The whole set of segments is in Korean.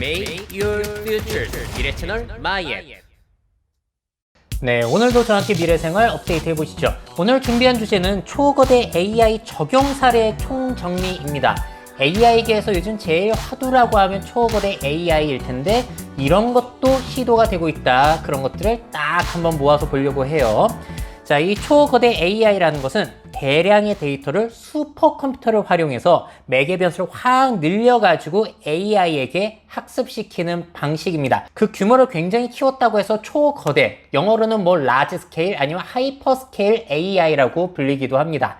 Make your future 미래 채널 마이앱 네, 오늘도 저한테 미래생활 업데이트 해보시죠. 오늘 준비한 주제는 초거대 AI 적용 사례 총정리입니다. AI계에서 요즘 제일 화두라고 하면 초거대 AI일 텐데 이런 것도 시도가 되고 있다. 그런 것들을 딱 한번 모아서 보려고 해요. 자, 이 초거대 AI라는 것은 대량의 데이터를 슈퍼컴퓨터를 활용해서 매개 변수를 확 늘려가지고 AI에게 학습시키는 방식입니다. 그 규모를 굉장히 키웠다고 해서 초거대, 영어로는 뭐 large scale 아니면 hyper scale AI라고 불리기도 합니다.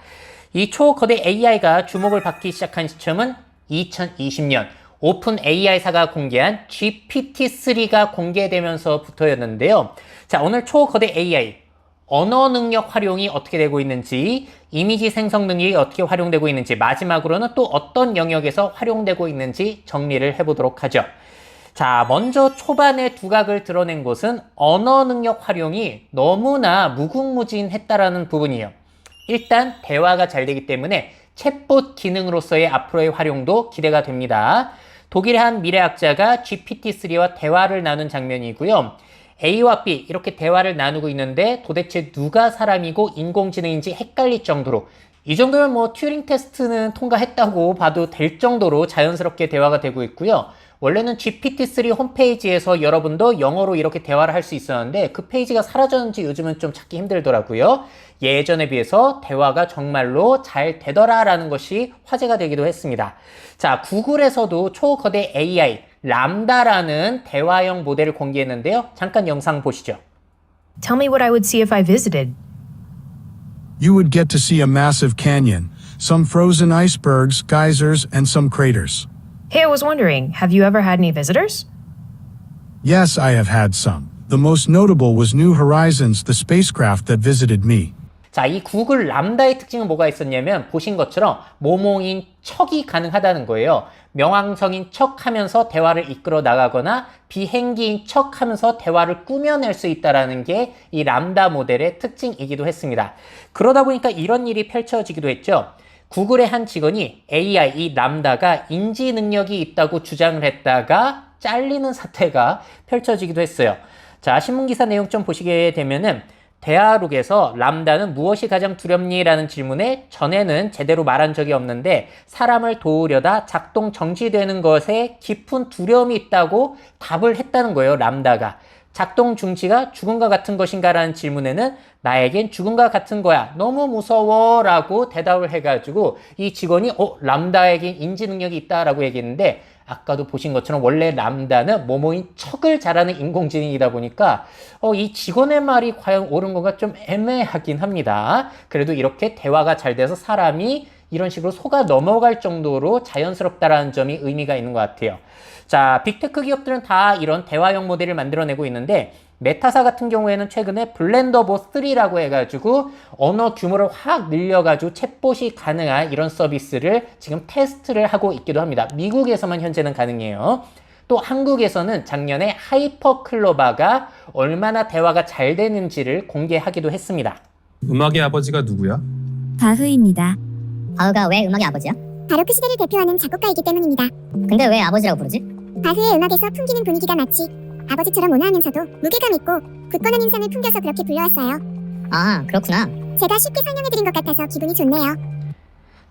이 초거대 AI가 주목을 받기 시작한 시점은 2020년 오픈 AI사가 공개한 GPT-3가 공개되면서부터였는데요. 자, 오늘 초거대 AI 언어 능력 활용이 어떻게 되고 있는지, 이미지 생성 능력이 어떻게 활용되고 있는지, 마지막으로는 또 어떤 영역에서 활용되고 있는지 정리를 해보도록 하죠. 자, 먼저 초반에 두각을 드러낸 것은 언어 능력 활용이 너무나 무궁무진했다라는 부분이에요. 일단 대화가 잘 되기 때문에 챗봇 기능으로서의 앞으로의 활용도 기대가 됩니다. 독일의 한 미래학자가 GPT-3와 대화를 나눈 장면이고요. A와 B 이렇게 대화를 나누고 있는데 도대체 누가 사람이고 인공지능인지 헷갈릴 정도로 이 정도면 뭐 튜링 테스트는 통과했다고 봐도 될 정도로 자연스럽게 대화가 되고 있고요. 원래는 GPT-3 홈페이지에서 여러분도 영어로 이렇게 대화를 할 수 있었는데 그 페이지가 사라졌는지 요즘은 좀 찾기 힘들더라고요. 예전에 비해서 대화가 정말로 잘 되더라라는 것이 화제가 되기도 했습니다. 자, 구글에서도 초거대 AI 람다라는 대화형 모델을 공개했는데요. 잠깐 영상 보시죠. Tell me what I would see if I visited. You would get to see a massive canyon, some frozen icebergs, geysers, and some craters. Hey, I was wondering, have you ever had any visitors? Yes, I have had some. The most notable was New Horizons, the spacecraft that visited me. 자, 이 구글 람다의 특징은 뭐가 있었냐면 보신 것처럼 모모인 척이 가능하다는 거예요. 명왕성인 척 하면서 대화를 이끌어 나가거나 비행기인 척 하면서 대화를 꾸며낼 수 있다라는 게 이 람다 모델의 특징이기도 했습니다. 그러다 보니까 이런 일이 펼쳐지기도 했죠. 구글의 한 직원이 AI, 이 람다가 인지 능력이 있다고 주장을 했다가 잘리는 사태가 펼쳐지기도 했어요. 자, 신문기사 내용 좀 보시게 되면은 대화록에서 람다는 무엇이 가장 두렵니? 라는 질문에 전에는 제대로 말한 적이 없는데 사람을 도우려다 작동 정지되는 것에 깊은 두려움이 있다고 답을 했다는 거예요, 람다가. 작동 중지가 죽음과 같은 것인가? 라는 질문에는 나에겐 죽음과 같은 거야. 너무 무서워. 라고 대답을 해가지고 이 직원이 어, 람다에겐 인지 능력이 있다 라고 얘기했는데 아까도 보신 것처럼 원래 람다는 모모인 척을 잘하는 인공지능이다 보니까 어, 이 직원의 말이 과연 옳은 건가 좀 애매하긴 합니다. 그래도 이렇게 대화가 잘 돼서 사람이 이런 식으로 속아 넘어갈 정도로 자연스럽다라는 점이 의미가 있는 것 같아요. 자, 빅테크 기업들은 다 이런 대화형 모델을 만들어내고 있는데 메타사 같은 경우에는 최근에 블렌더보 3라고 해가지고 언어 규모를 확 늘려가지고 챗봇이 가능한 이런 서비스를 지금 테스트를 하고 있기도 합니다. 미국에서만 현재는 가능해요. 또 한국에서는 작년에 하이퍼 클로바가 얼마나 대화가 잘 되는지를 공개하기도 했습니다. 음악의 아버지가 누구야? 바흐입니다. 바흐가 왜 음악의 아버지야? 바로 그 시대를 대표하는 작곡가이기 때문입니다. 근데 왜 아버지라고 부르지? 바흐의 음악에서 풍기는 분위기가 마치 아버지처럼 온화하면서도 무게감 있고 굳건한 인상을 풍겨서 그렇게 불려왔어요. 아 그렇구나 제가 쉽게 설명해드린 것 같아서 기분이 좋네요.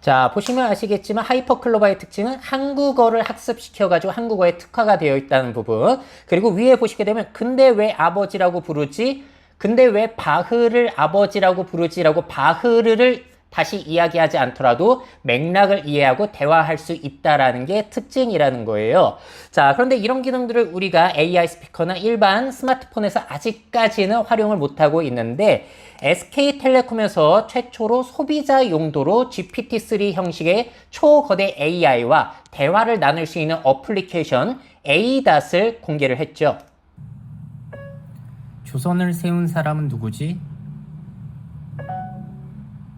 자, 보시면 아시겠지만 하이퍼클로바의 특징은 한국어를 학습시켜가지고 한국어에 특화가 되어 있다는 부분. 그리고 위에 보시게 되면 근데 왜 아버지라고 부르지? 근데 왜 바흐를 아버지라고 부르지라고 바흐를 다시 이야기하지 않더라도 맥락을 이해하고 대화할 수 있다라는 게 특징이라는 거예요. 자, 그런데 이런 기능들을 우리가 AI 스피커나 일반 스마트폰에서 아직까지는 활용을 못하고 있는데 SK텔레콤에서 최초로 소비자 용도로 GPT-3 형식의 초거대 AI와 대화를 나눌 수 있는 어플리케이션 ADAS을 공개를 했죠. 조선을 세운 사람은 누구지?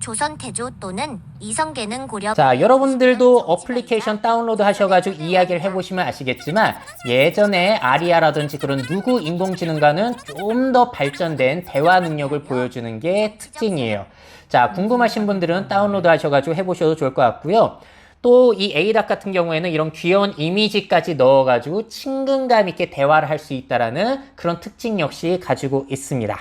조선 태조 또는 이성계는 고려 자, 여러분들도 어플리케이션 다운로드 하셔가지고 이야기를 해보시면 아시겠지만 예전에 아리아라든지 그런 누구 인공지능과는 좀 더 발전된 대화 능력을 보여주는 게 특징이에요. 자, 궁금하신 분들은 다운로드 하셔가지고 해보셔도 좋을 것 같고요. 또이 A답 같은 경우에는 이런 귀여운 이미지까지 넣어가지고 친근감 있게 대화를 할 수 있다라는 그런 특징 역시 가지고 있습니다.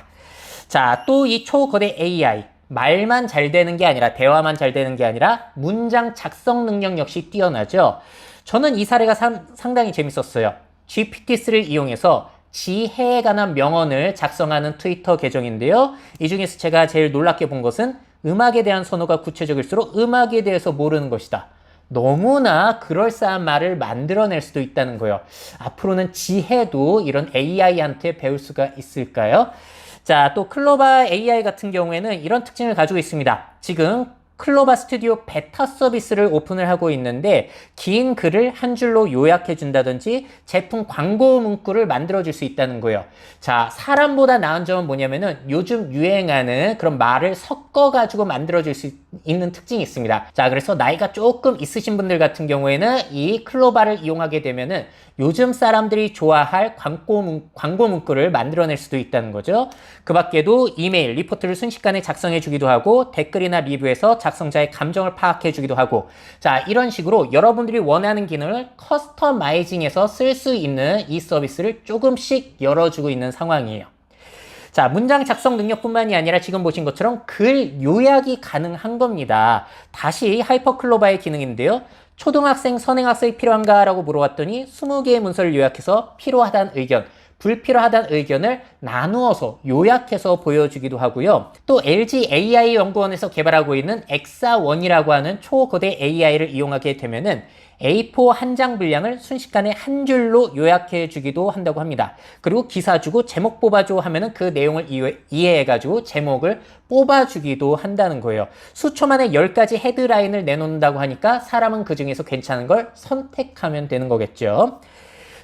자, 또 이 초거대 AI. 말만 잘 되는 게 아니라, 대화만 잘 되는 게 아니라, 문장 작성 능력 역시 뛰어나죠. 저는 이 사례가 상, 상당히 재밌었어요. GPT-3를 이용해서 지혜에 관한 명언을 작성하는 트위터 계정인데요. 이 중에서 제가 제일 놀랍게 본 것은 음악에 대한 선호가 구체적일수록 음악에 대해서 모르는 것이다. 너무나 그럴싸한 말을 만들어낼 수도 있다는 거예요. 앞으로는 지혜도 이런 AI한테 배울 수가 있을까요? 자, 또 클로바 AI 같은 경우에는 이런 특징을 가지고 있습니다. 지금 클로바 스튜디오 베타 서비스를 오픈을 하고 있는데 긴 글을 한 줄로 요약해 준다든지 제품 광고 문구를 만들어 줄 수 있다는 거예요. 자, 사람보다 나은 점은 뭐냐면은 요즘 유행하는 그런 말을 섞어 가지고 만들어 줄수 있는 특징이 있습니다. 자, 그래서 나이가 조금 있으신 분들 같은 경우에는 이 클로바를 이용하게 되면은 요즘 사람들이 좋아할 광고, 문, 광고 문구를 만들어낼 수도 있다는 거죠. 그 밖에도 이메일, 리포트를 순식간에 작성해 주기도 하고 댓글이나 리뷰에서 작성자의 감정을 파악해 주기도 하고 자, 이런 식으로 여러분들이 원하는 기능을 커스터마이징해서 쓸 수 있는 이 서비스를 조금씩 열어주고 있는 상황이에요. 자, 문장 작성 능력뿐만이 아니라 지금 보신 것처럼 글 요약이 가능한 겁니다. 다시 하이퍼클로바의 기능인데요. 초등학생, 선행학생이 필요한가? 라고 물어봤더니 20개의 문서를 요약해서 필요하다는 의견, 불필요하다는 의견을 나누어서 요약해서 보여주기도 하고요. 또 LG AI 연구원에서 개발하고 있는 엑사원이라고 하는 초거대 AI를 이용하게 되면은 A4 한 장 분량을 순식간에 한 줄로 요약해 주기도 한다고 합니다. 그리고 기사 주고 제목 뽑아줘 하면은 그 내용을 이해해 가지고 제목을 뽑아 주기도 한다는 거예요. 수초 만에 10가지 헤드라인을 내놓는다고 하니까 사람은 그 중에서 괜찮은 걸 선택하면 되는 거겠죠.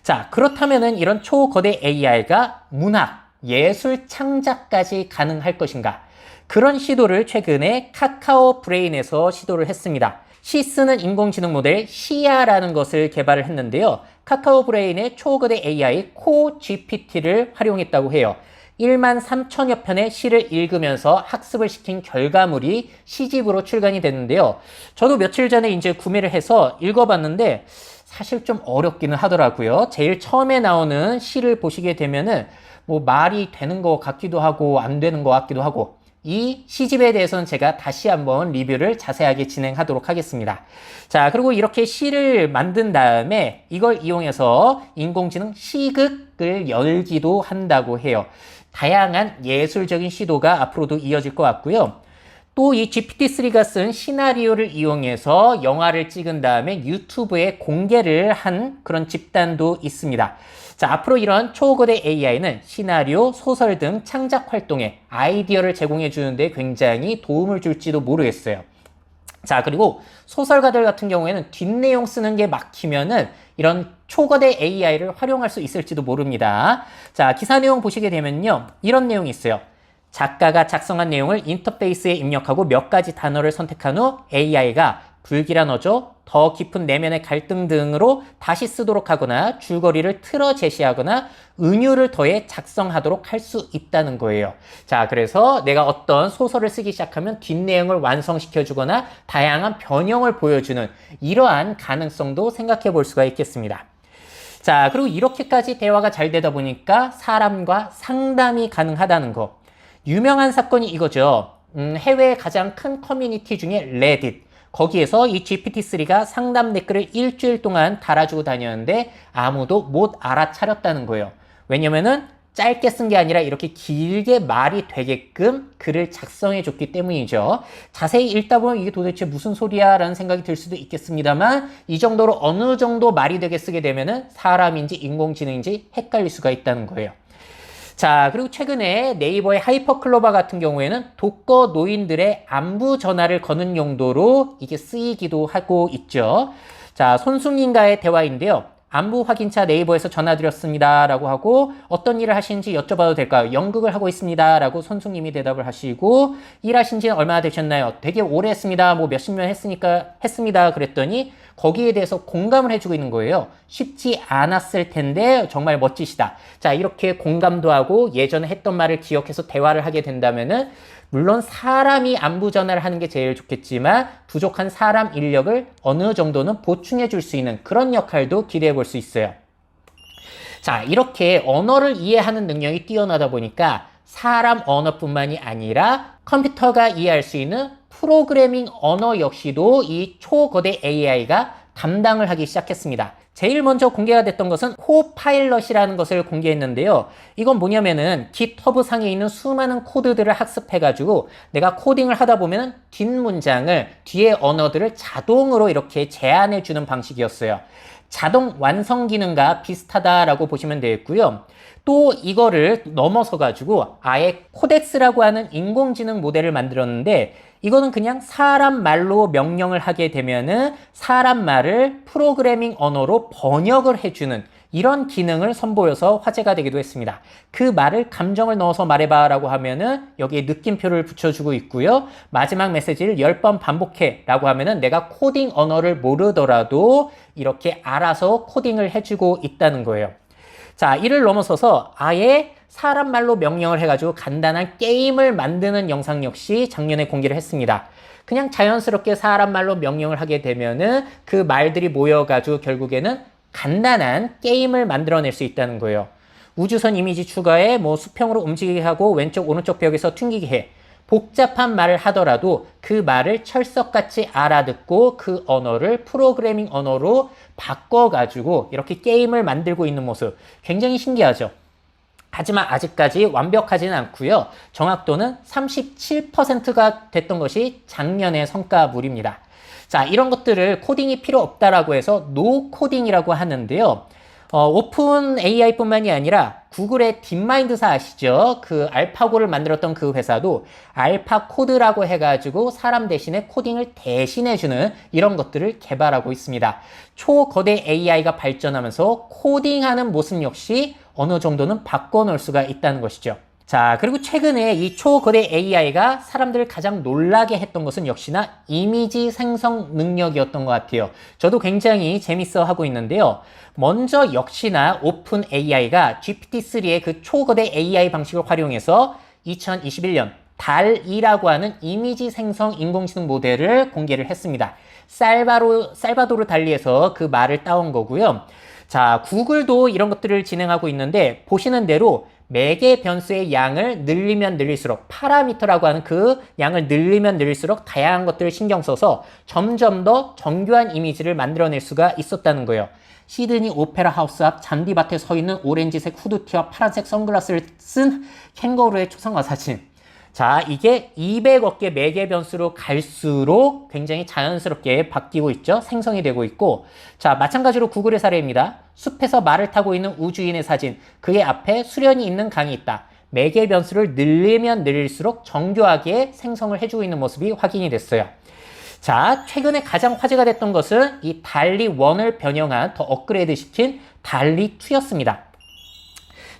자, 그렇다면은 이런 초거대 AI가 문학, 예술 창작까지 가능할 것인가? 그런 시도를 최근에 카카오 브레인에서 시도를 했습니다. 시 쓰는 인공지능 모델 시아라는 것을 개발을 했는데요. 카카오 브레인의 초거대 AI 코 GPT를 활용했다고 해요. 1만 3천여 편의 시를 읽으면서 학습을 시킨 결과물이 시집으로 출간이 됐는데요. 저도 며칠 전에 이제 구매를 해서 읽어봤는데 사실 좀 어렵기는 하더라고요. 제일 처음에 나오는 시를 보시게 되면은 뭐 말이 되는 것 같기도 하고 안 되는 것 같기도 하고 이 시집에 대해서는 제가 다시 한번 리뷰를 자세하게 진행하도록 하겠습니다. 자, 그리고 이렇게 시를 만든 다음에 이걸 이용해서 인공지능 시극을 열기도 한다고 해요. 다양한 예술적인 시도가 앞으로도 이어질 것 같고요. 또 이 GPT-3가 쓴 시나리오를 이용해서 영화를 찍은 다음에 유튜브에 공개를 한 그런 집단도 있습니다. 자, 앞으로 이런 초거대 AI는 시나리오, 소설 등 창작 활동에 아이디어를 제공해 주는데 굉장히 도움을 줄지도 모르겠어요. 자, 그리고 소설가들 같은 경우에는 뒷내용 쓰는 게 막히면은 이런 초거대 AI를 활용할 수 있을지도 모릅니다. 자, 기사 내용 보시게 되면요. 이런 내용이 있어요. 작가가 작성한 내용을 인터페이스에 입력하고 몇 가지 단어를 선택한 후 AI가 불길한 어조, 더 깊은 내면의 갈등 등으로 다시 쓰도록 하거나 줄거리를 틀어 제시하거나 은유를 더해 작성하도록 할 수 있다는 거예요. 자, 그래서 내가 어떤 소설을 쓰기 시작하면 뒷내용을 완성시켜 주거나 다양한 변형을 보여주는 이러한 가능성도 생각해 볼 수가 있겠습니다. 자, 그리고 이렇게까지 대화가 잘 되다 보니까 사람과 상담이 가능하다는 거. 유명한 사건이 이거죠. 음, 해외의 가장 큰 커뮤니티 중에 레딧. 거기에서 이 GPT-3가 상담 댓글을 일주일 동안 달아주고 다녔는데 아무도 못 알아차렸다는 거예요. 왜냐면은 짧게 쓴 게 아니라 이렇게 길게 말이 되게끔 글을 작성해 줬기 때문이죠. 자세히 읽다 보면 이게 도대체 무슨 소리야 라는 생각이 들 수도 있겠습니다만 이 정도로 어느 정도 말이 되게 쓰게 되면은 사람인지 인공지능인지 헷갈릴 수가 있다는 거예요. 자, 그리고 최근에 네이버의 하이퍼클로바 같은 경우에는 독거 노인들의 안부 전화를 거는 용도로 이게 쓰이기도 하고 있죠. 자, 손숙님과의 대화인데요. 안부 확인차 네이버에서 전화드렸습니다. 라고 하고 어떤 일을 하시는지 여쭤봐도 될까요? 연극을 하고 있습니다. 라고 손숙님이 대답을 하시고 일하신 지는 얼마나 되셨나요? 되게 오래 했습니다. 뭐 몇십 년 했으니까 했습니다. 그랬더니 거기에 대해서 공감을 해주고 있는 거예요. 쉽지 않았을 텐데 정말 멋지시다. 자, 이렇게 공감도 하고 예전에 했던 말을 기억해서 대화를 하게 된다면은 물론 사람이 안부 전화를 하는 게 제일 좋겠지만 부족한 사람 인력을 어느 정도는 보충해 줄 수 있는 그런 역할도 기대해 볼 수 있어요. 자, 이렇게 언어를 이해하는 능력이 뛰어나다 보니까 사람 언어뿐만이 아니라 컴퓨터가 이해할 수 있는 프로그래밍 언어 역시도 이 초거대 AI가 담당을 하기 시작했습니다. 제일 먼저 공개가 됐던 것은 코파일럿이라는 것을 공개했는데요. 이건 뭐냐면은 GitHub 상에 있는 수많은 코드들을 학습해가지고 내가 코딩을 하다 보면 뒷문장을 뒤에 언어들을 자동으로 이렇게 제안해주는 방식이었어요. 자동 완성 기능과 비슷하다라고 보시면 되겠고요. 또 이거를 넘어서 가지고 아예 코덱스라고 하는 인공지능 모델을 만들었는데 이거는 그냥 사람 말로 명령을 하게 되면은 사람 말을 프로그래밍 언어로 번역을 해주는 이런 기능을 선보여서 화제가 되기도 했습니다. 그 말을 감정을 넣어서 말해봐 라고 하면은 여기에 느낌표를 붙여주고 있고요. 마지막 메시지를 10번 반복해 라고 하면은 내가 코딩 언어를 모르더라도 이렇게 알아서 코딩을 해주고 있다는 거예요. 자, 이를 넘어서서 아예 사람 말로 명령을 해가지고 간단한 게임을 만드는 영상 역시 작년에 공개를 했습니다. 그냥 자연스럽게 사람 말로 명령을 하게 되면은 그 말들이 모여가지고 결국에는 간단한 게임을 만들어낼 수 있다는 거예요. 우주선 이미지 추가에 뭐 수평으로 움직이게 하고 왼쪽 오른쪽 벽에서 튕기게 해. 복잡한 말을 하더라도 그 말을 철석같이 알아듣고 그 언어를 프로그래밍 언어로 바꿔가지고 이렇게 게임을 만들고 있는 모습 굉장히 신기하죠. 하지만 아직까지 완벽하지는 않고요. 정확도는 37%가 됐던 것이 작년의 성과물입니다. 자, 이런 것들을 코딩이 필요 없다라고 해서 노 코딩이라고 하는데요. 어, 오픈 AI뿐만이 아니라 구글의 딥마인드사 아시죠? 그 알파고를 만들었던 그 회사도 알파 코드라고 해가지고 사람 대신에 코딩을 대신해주는 이런 것들을 개발하고 있습니다. 초거대 AI가 발전하면서 코딩하는 모습 역시 어느 정도는 바꿔놓을 수가 있다는 것이죠. 자, 그리고 최근에 이 초거대 AI가 사람들을 가장 놀라게 했던 것은 역시나 이미지 생성 능력이었던 것 같아요. 저도 굉장히 재밌어 하고 있는데요. 먼저 역시나 오픈 AI가 GPT-3의 그 초거대 AI 방식을 활용해서 2021년 달2라고 하는 이미지 생성 인공지능 모델을 공개를 했습니다. 살바로, 살바도르 달리에서 그 말을 따온 거고요. 자, 구글도 이런 것들을 진행하고 있는데 보시는 대로 매개 변수의 양을 늘리면 늘릴수록 파라미터라고 하는 그 양을 늘리면 늘릴수록 다양한 것들을 신경 써서 점점 더 정교한 이미지를 만들어낼 수가 있었다는 거예요. 시드니 오페라 하우스 앞 잔디밭에 서 있는 오렌지색 후드티와 파란색 선글라스를 쓴 캥거루의 초상화 사진. 자, 이게 200억 개 매개 변수로 갈수록 굉장히 자연스럽게 바뀌고 있죠. 생성이 되고 있고. 자, 마찬가지로 구글의 사례입니다. 숲에서 말을 타고 있는 우주인의 사진. 그의 앞에 수련이 있는 강이 있다. 매개 변수를 늘리면 늘릴수록 정교하게 생성을 해주고 있는 모습이 확인이 됐어요. 자, 최근에 가장 화제가 됐던 것은 이 달리 1을 변형한 더 업그레이드 시킨 달리 2였습니다.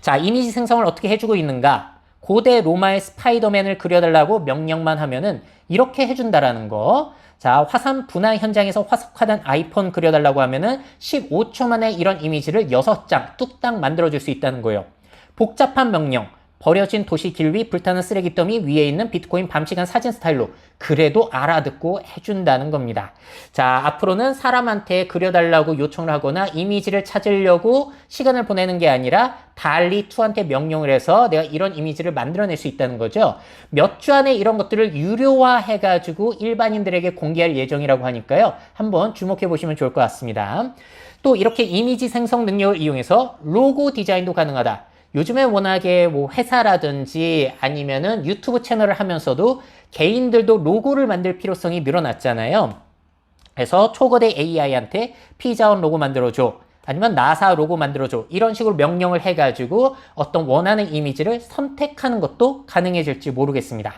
자, 이미지 생성을 어떻게 해주고 있는가? 고대 로마의 스파이더맨을 그려달라고 명령만 하면은 이렇게 해준다라는 거. 자, 화산 분화 현장에서 화석화된 아이폰 그려달라고 하면은 15초 만에 이런 이미지를 6장 뚝딱 만들어줄 수 있다는 거예요. 복잡한 명령. 버려진 도시 길 위 불타는 쓰레기 더미 위에 있는 비트코인 밤시간 사진 스타일로 그래도 알아듣고 해준다는 겁니다. 자, 앞으로는 사람한테 그려달라고 요청을 하거나 이미지를 찾으려고 시간을 보내는 게 아니라 달리 2한테 명령을 해서 내가 이런 이미지를 만들어낼 수 있다는 거죠. 몇 주 안에 이런 것들을 유료화 해가지고 일반인들에게 공개할 예정이라고 하니까요. 한번 주목해 보시면 좋을 것 같습니다. 또 이렇게 이미지 생성 능력을 이용해서 로고 디자인도 가능하다. 요즘에 워낙에 뭐 회사라든지 아니면은 유튜브 채널을 하면서도 개인들도 로고를 만들 필요성이 늘어났잖아요. 그래서 초거대 AI한테 피자원 로고 만들어줘. 아니면 나사 로고 만들어줘. 이런 식으로 명령을 해가지고 어떤 원하는 이미지를 선택하는 것도 가능해질지 모르겠습니다.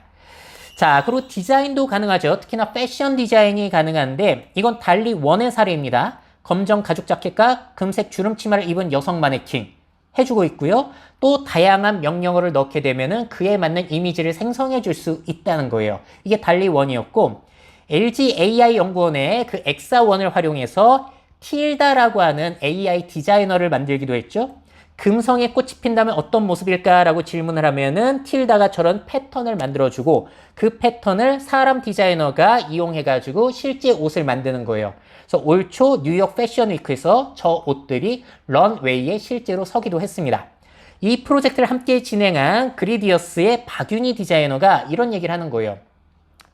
자, 그리고 디자인도 가능하죠. 특히나 패션 디자인이 가능한데 이건 달리 원의 사례입니다. 검정 가죽 자켓과 금색 주름 치마를 입은 여성 마네킹. 해주고 있고요. 또 다양한 명령어를 넣게 되면은 그에 맞는 이미지를 생성해 줄 수 있다는 거예요. 이게 달리 원이었고 LG AI 연구원의 그 엑사원을 활용해서 틸다라고 하는 AI 디자이너를 만들기도 했죠. 금성에 꽃이 핀다면 어떤 모습일까라고 질문을 하면은 틸다가 저런 패턴을 만들어주고 그 패턴을 사람 디자이너가 이용해가지고 실제 옷을 만드는 거예요. 그래서 올 초 뉴욕 패션 위크에서 저 옷들이 런웨이에 실제로 서기도 했습니다. 이 프로젝트를 함께 진행한 그리디어스의 박윤희 디자이너가 이런 얘기를 하는 거예요.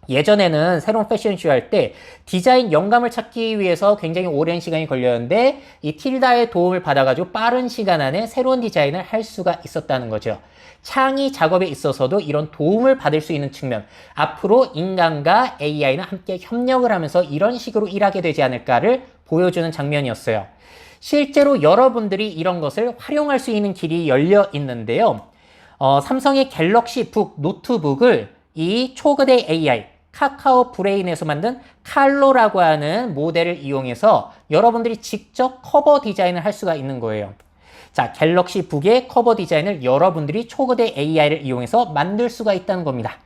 예전에는 새로운 패션쇼 할 때 디자인 영감을 찾기 위해서 굉장히 오랜 시간이 걸렸는데 이 틸다의 도움을 받아가지고 빠른 시간 안에 새로운 디자인을 할 수가 있었다는 거죠. 창의 작업에 있어서도 이런 도움을 받을 수 있는 측면, 앞으로 인간과 AI는 함께 협력을 하면서 이런 식으로 일하게 되지 않을까를 보여주는 장면이었어요. 실제로 여러분들이 이런 것을 활용할 수 있는 길이 열려 있는데요. 어, 삼성의 갤럭시 북 노트북을 이 초거대 AI 카카오 브레인에서 만든 칼로라고 하는 모델을 이용해서 여러분들이 직접 커버 디자인을 할 수가 있는 거예요. 자, 갤럭시 북의 커버 디자인을 여러분들이 초거대 AI를 이용해서 만들 수가 있다는 겁니다.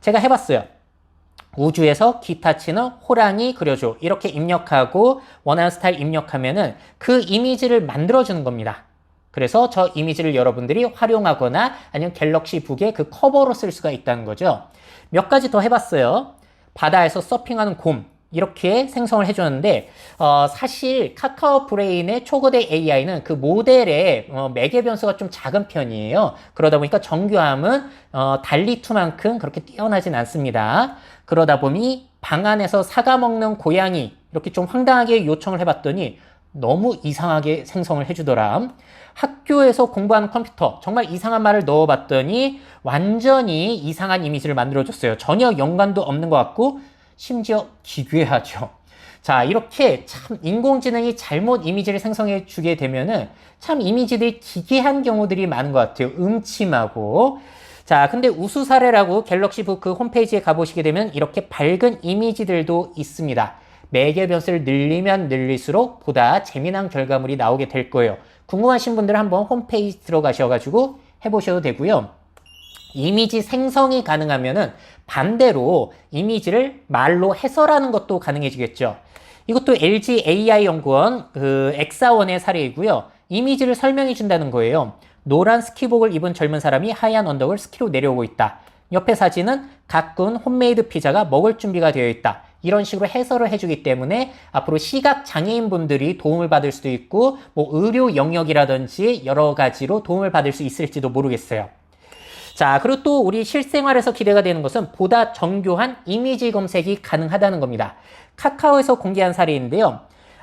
제가 해봤어요. 우주에서 기타 치는 호랑이 그려줘. 이렇게 입력하고 원하는 스타일 입력하면은 그 이미지를 만들어주는 겁니다. 그래서 저 이미지를 여러분들이 활용하거나 아니면 갤럭시 북의 그 커버로 쓸 수가 있다는 거죠. 몇 가지 더 해봤어요. 바다에서 서핑하는 곰. 이렇게 생성을 해줬는데, 어, 사실 카카오 브레인의 초거대 AI는 그 모델의 어, 매개 변수가 좀 작은 편이에요. 그러다 보니까 정교함은 어, 달리2만큼 그렇게 뛰어나진 않습니다. 그러다 보니 방 안에서 사과 먹는 고양이 이렇게 좀 황당하게 요청을 해봤더니 너무 이상하게 생성을 해주더라. 학교에서 공부하는 컴퓨터 정말 이상한 말을 넣어봤더니 완전히 이상한 이미지를 만들어줬어요. 전혀 연관도 없는 것 같고 심지어 기괴하죠. 자, 이렇게 참 인공지능이 잘못 이미지를 생성해 주게 되면은 참 이미지들이 기괴한 경우들이 많은 것 같아요. 음침하고. 자, 근데 우수 사례라고 갤럭시 북그 홈페이지에 가보시게 되면 이렇게 밝은 이미지들도 있습니다. 매개 변수를 늘리면 늘릴수록 보다 재미난 결과물이 나오게 될 거예요. 궁금하신 분들은 한번 홈페이지 들어가셔가지고 해보셔도 되고요. 이미지 생성이 가능하면은 반대로 이미지를 말로 해설하는 것도 가능해지겠죠. 이것도 LG AI 연구원 그 엑사원의 사례이고요. 이미지를 설명해 준다는 거예요. 노란 스키복을 입은 젊은 사람이 하얀 언덕을 스키로 내려오고 있다. 옆에 사진은 가꾼 홈메이드 피자가 먹을 준비가 되어 있다. 이런 식으로 해설을 해주기 때문에 앞으로 시각 장애인 분들이 도움을 받을 수도 있고 뭐 의료 영역이라든지 여러 가지로 도움을 받을 수 있을지도 모르겠어요. 자, 그리고 또 우리 실생활에서 기대가 되는 것은 보다 정교한 이미지 검색이 가능하다는 겁니다. 카카오에서 공개한 사례인데요.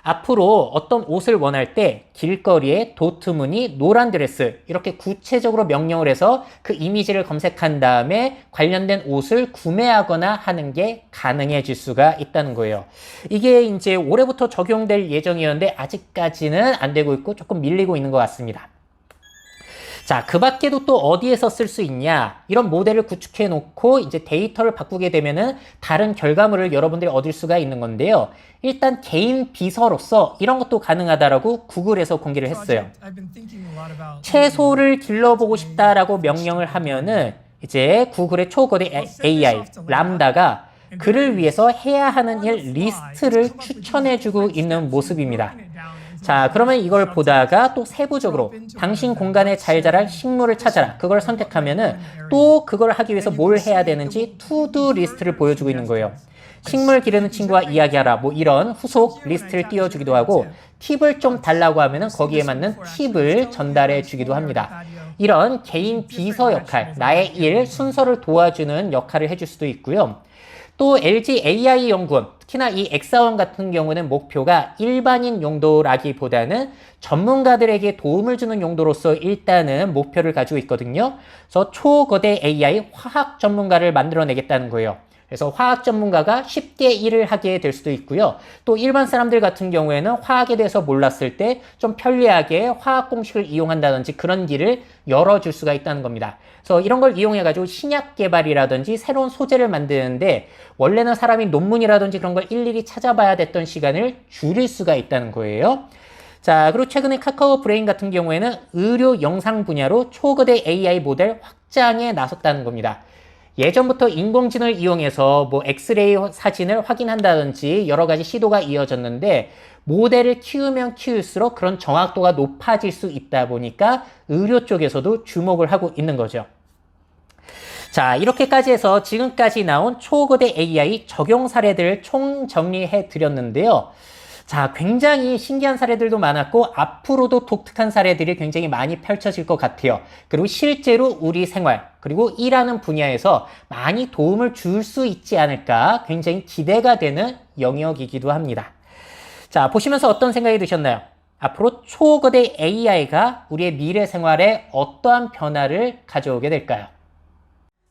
앞으로 어떤 옷을 원할 때 길거리에 도트무늬 노란 드레스 이렇게 구체적으로 명령을 해서 그 이미지를 검색한 다음에 관련된 옷을 구매하거나 하는 게 가능해질 수가 있다는 거예요. 이게 이제 올해부터 적용될 예정이었는데 아직까지는 안 되고 있고 조금 밀리고 있는 것 같습니다. 자, 그 밖에도 또 어디에서 쓸 수 있냐? 이런 모델을 구축해 놓고 이제 데이터를 바꾸게 되면은 다른 결과물을 여러분들이 얻을 수가 있는 건데요. 일단 개인 비서로서 이런 것도 가능하다라고 구글에서 공개를 했어요. 채소를 길러보고 싶다라고 명령을 하면은 이제 구글의 초거대 AI 람다가 그를 위해서 해야 하는 일 리스트를 추천해주고 있는 모습입니다. 자, 그러면 이걸 보다가 또 세부적으로 당신 공간에 잘 자랄 식물을 찾아라. 그걸 선택하면은 또 그걸 하기 위해서 뭘 해야 되는지 투두 리스트를 보여주고 있는 거예요. 식물 기르는 친구와 이야기하라. 뭐 이런 후속 리스트를 띄워주기도 하고 팁을 좀 달라고 하면은 거기에 맞는 팁을 전달해 주기도 합니다. 이런 개인 비서 역할, 나의 일 순서를 도와주는 역할을 해줄 수도 있고요. 또 LG AI 연구원, 특히나 이 엑사원 같은 경우는 목표가 일반인 용도라기보다는 전문가들에게 도움을 주는 용도로서 일단은 목표를 가지고 있거든요. 그래서 초거대 AI 화학 전문가를 만들어내겠다는 거예요. 그래서 화학 전문가가 쉽게 일을 하게 될 수도 있고요. 또 일반 사람들 같은 경우에는 화학에 대해서 몰랐을 때 좀 편리하게 화학 공식을 이용한다든지 그런 길을 열어줄 수가 있다는 겁니다. 그래서 이런 걸 이용해가지고 신약 개발이라든지 새로운 소재를 만드는데 원래는 사람이 논문이라든지 그런 걸 일일이 찾아봐야 됐던 시간을 줄일 수가 있다는 거예요. 자, 그리고 최근에 카카오 브레인 같은 경우에는 의료 영상 분야로 초거대 AI 모델 확장에 나섰다는 겁니다. 예전부터 인공지능을 이용해서 뭐 엑스레이 사진을 확인한다든지 여러 가지 시도가 이어졌는데 모델을 키우면 키울수록 그런 정확도가 높아질 수 있다 보니까 의료 쪽에서도 주목을 하고 있는 거죠. 자, 이렇게까지 해서 지금까지 나온 초거대 AI 적용 사례들을 총 정리해 드렸는데요. 자, 굉장히 신기한 사례들도 많았고, 앞으로도 독특한 사례들이 굉장히 많이 펼쳐질 것 같아요. 그리고 실제로 우리 생활, 그리고 일하는 분야에서 많이 도움을 줄 수 있지 않을까 굉장히 기대가 되는 영역이기도 합니다. 자, 보시면서 어떤 생각이 드셨나요? 앞으로 초거대 AI가 우리의 미래 생활에 어떠한 변화를 가져오게 될까요?